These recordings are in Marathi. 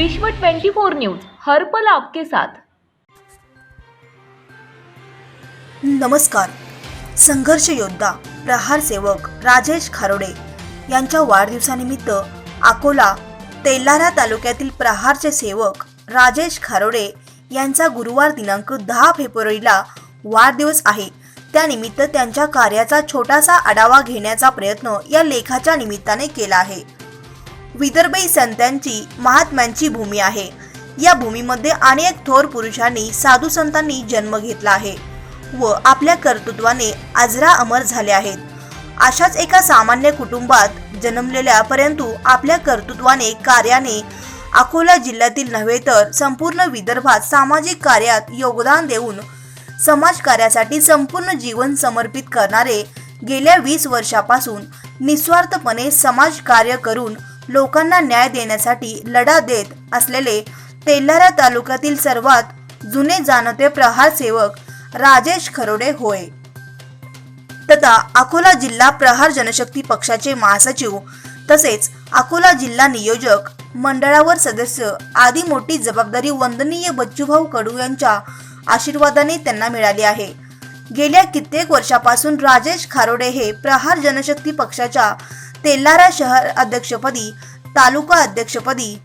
विश्व 24 न्यूज हर पल आपके साथ. नमस्कार. संघर्ष योद्धा प्रहार सेवक राजेश खारोडे यांच्या वाढदिवसानिमित्त अकोला तेलारा तालुक्यातील प्रहारचे सेवक राजेश खारोडे यांचा गुरुवार दिनांक दहा फेब्रुवारीला वाढदिवस आहे. त्यानिमित्त त्यांच्या कार्याचा छोटासा आढावा घेण्याचा प्रयत्न या लेखाच्या निमित्ताने केला आहे. विदर्भी संतांची महात्म्यांची भूमी आहे. या भूमीमध्ये अनेक थोर पुरुषांनी साधू संतांनी जन्म घेतला आहे व आपल्या कर्तृत्वाने आजरा अमर झाले आहेत. अशाच एका सामान्य कुटुंबात जन्मलेल्या परंतु आपल्या कर्तृत्वाने कार्याने अकोला जिल्ह्यातील नव्हे तर संपूर्ण विदर्भात सामाजिक कार्यात योगदान देऊन समाज कार्यासाठी संपूर्ण जीवन समर्पित करणारे गेल्या वीस वर्षापासून निस्वार्थपणे समाज कार्य करून लोकांना न्याय देण्यासाठी लढा देत असलेले तेल्हारा तालुक्यातील सर्वात जुने जाणते प्रहार सेवक राजेश खरोडे होय. तथा अकोला जिल्हा प्रहार जनशक्ती पक्षाचे महासचिव तसेच अकोला जिल्हा नियोजक मंडळावर सदस्य आदी मोठी जबाबदारी वंदनीय बच्चूभाऊ कडू यांच्या आशीर्वादाने त्यांना मिळाली आहे. गेल्या कित्येक वर्षापासून राजेश खारोडे हे प्रहार जनशक्ती पक्षाच्या तेल्हारा शहर अध्यक्षपदी तालुका अध्यक्षपदी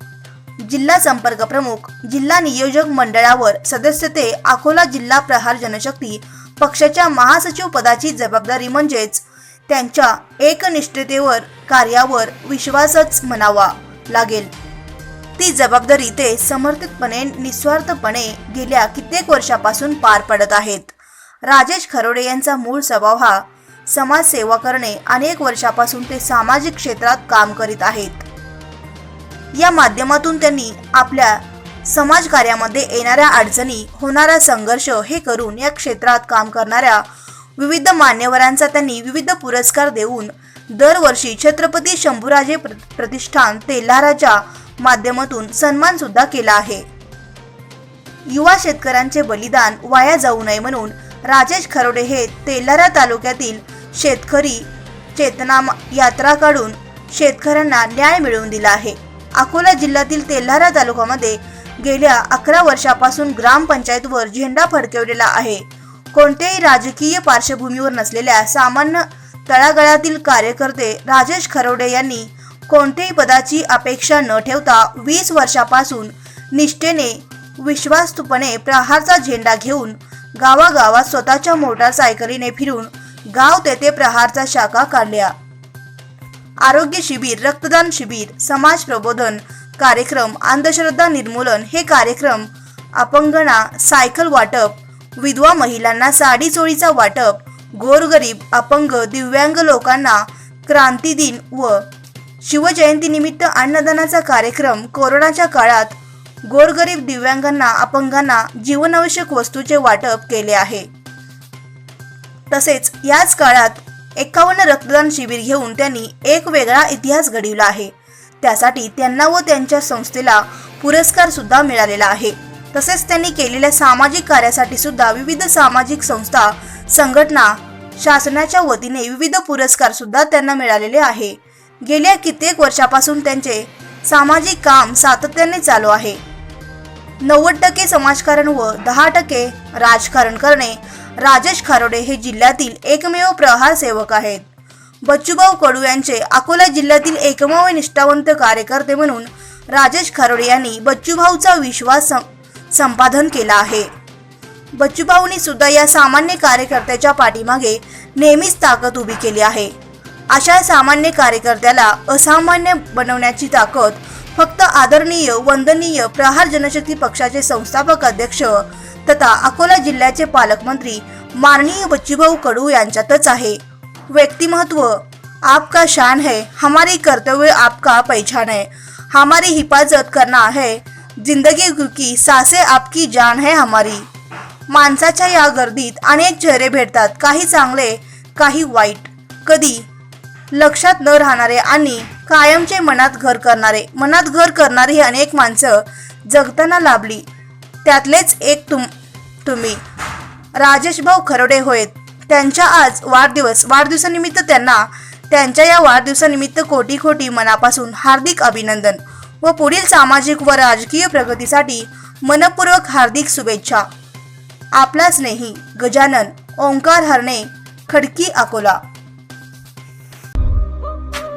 जिल्हा संपर्क प्रमुख जिल्हा नियोजक मंडळावर सदस्यते अकोला जिल्हा प्रहार जनशक्ती पक्षाच्या महासचिव पदाची जबाबदारी म्हणजेच त्यांच्या एकनिष्ठतेवर कार्यावर विश्वासच म्हणावा लागेल. ती जबाबदारी ते समर्पितपणे निस्वार्थपणे गेल्या कित्येक वर्षापासून पार पडत आहेत. राजेश खरोडे यांचा मूळ स्वभाव हा समाजसेवा करणे अनेक वर्षापासून ते सामाजिक क्षेत्रात काम करीत आहेत. या माध्यमातून त्यांनी आपल्या समाज कार्यामध्ये येणाऱ्या अडचणी होणारा संघर्ष हे करून या क्षेत्रात काम करणाऱ्या विविध मान्यवरांचा त्यांनी विविध पुरस्कार देऊन दरवर्षी छत्रपती शंभूराजे प्र- प्रतिष्ठान तेल्हाराच्या माध्यमातून सन्मान सुद्धा केला आहे. युवा शेतकऱ्यांचे बलिदान वाया जाऊ नये म्हणून राजेश खरोडे हे तेल्हारा तालुक्यातील शेतकरी चेतना यात्रा काढून शेतकऱ्यांना न्याय मिळवून दिला आहे. अकोला जिल्ह्यातील तेल्हारा तालुक्यामध्ये गेल्या अकरा वर्षापासून ग्रामपंचायतवर झेंडा फडकवलेला आहे. कोणत्याही राजकीय पार्श्वभूमीवर नसलेल्या सामान्य तळागळातील कार्यकर्ते राजेश खरोडे यांनी कोणत्याही पदाची अपेक्षा न ठेवता वीस वर्षापासून निष्ठेने विश्वास्तुपणे प्रहारचा झेंडा घेऊन गावागावात स्वतःच्या मोटारसायकलीने फिरून गाव तेथे प्रहारचा शाखा काढल्या. आरोग्य शिबिर रक्तदान शिबिर समाज प्रबोधन कार्यक्रम अंधश्रद्धा निर्मूलन हे कार्यक्रम अपंगणा सायकल वाटप विधवा महिलांना साडी चोळीचा वाटप गोरगरीब अपंग दिव्यांग लोकांना क्रांती दिन व शिवजयंतीनिमित्त अन्नदानाचा कार्यक्रम कोरोनाच्या काळात गोरगरीब दिव्यांगांना अपंगांना जीवनावश्यक वस्तूचे वाटप केले आहे. तसेच याच काळात एकावन्न रक्तदान शिबिर घेऊन त्यांनी एक वेगळा इतिहास घडविला आहे. त्यासाठी त्यांना व त्यांच्या संस्थेला पुरस्कार सुद्धा मिळालेला आहे. तसेच त्यांनी केलेल्या सामाजिक कार्यासाठी सुद्धा विविध सामाजिक संस्था संघटना शासनाच्या वतीने विविध पुरस्कार सुद्धा त्यांना मिळालेले आहे. गेल्या कित्येक वर्षापासून त्यांचे सामाजिक काम सातत्याने चालू आहे. नव्वद टक्के समाजकारण व दहा टक्के राजकारण करणे राजेश खारोडे हे जिल्ह्यातील एकमेव प्रहार सेवक आहेत. बच्चूभाऊ कडू यांचे अकोला जिल्ह्यातील एकमेव निष्ठावंत कार्यकर्ते म्हणून राजेश खारोडे यांनी बच्चूभाऊचा विश्वास सं- संपादन केला आहे. बच्चूभाऊनी सुद्धा या सामान्य कार्यकर्त्याच्या पाठीमागे नेहमीच ताकद उभी केली आहे. अशा सामान्य कार्यकर्त्याला असामान्य बनवण्याची ताकद फक्त आदरणीय वंदनीय प्रहार जनशक्ती पक्षाचे संस्थापक अध्यक्ष तथा अकोला जिल्ह्याचे पालकमंत्री माननीय बच्चूभाऊ कडू यांच्यातच आहे. व्यक्तिमत्व आपका शान है हमारी कर्तव्य आपका पहचान है हमारी हिफाजत करना है जिंदगी की सासे आपकी जान है हमारी. माणसाच्या या गर्दीत अनेक चेहरे भेटतात काही चांगले काही वाईट. कधी लक्षात न राहणारे आणि कायमचे मनात घर करणारे मनात घर करणारी ही अनेक माणसं जगताना लाभली. त्यातलेच एक तुम तुम्ही. राजेश भाऊ खरोडे होयत. त्यांच्या आज वाढदिवस वाढदिवसानिमित्त त्यांना त्यांच्या या वाढदिवसानिमित्त कोटी कोटी मनापासून हार्दिक अभिनंदन व पुढील सामाजिक व राजकीय प्रगतीसाठी मनपूर्वक हार्दिक शुभेच्छा. आपला स्नेही गजानन ओंकार हरणे खडकी अकोला.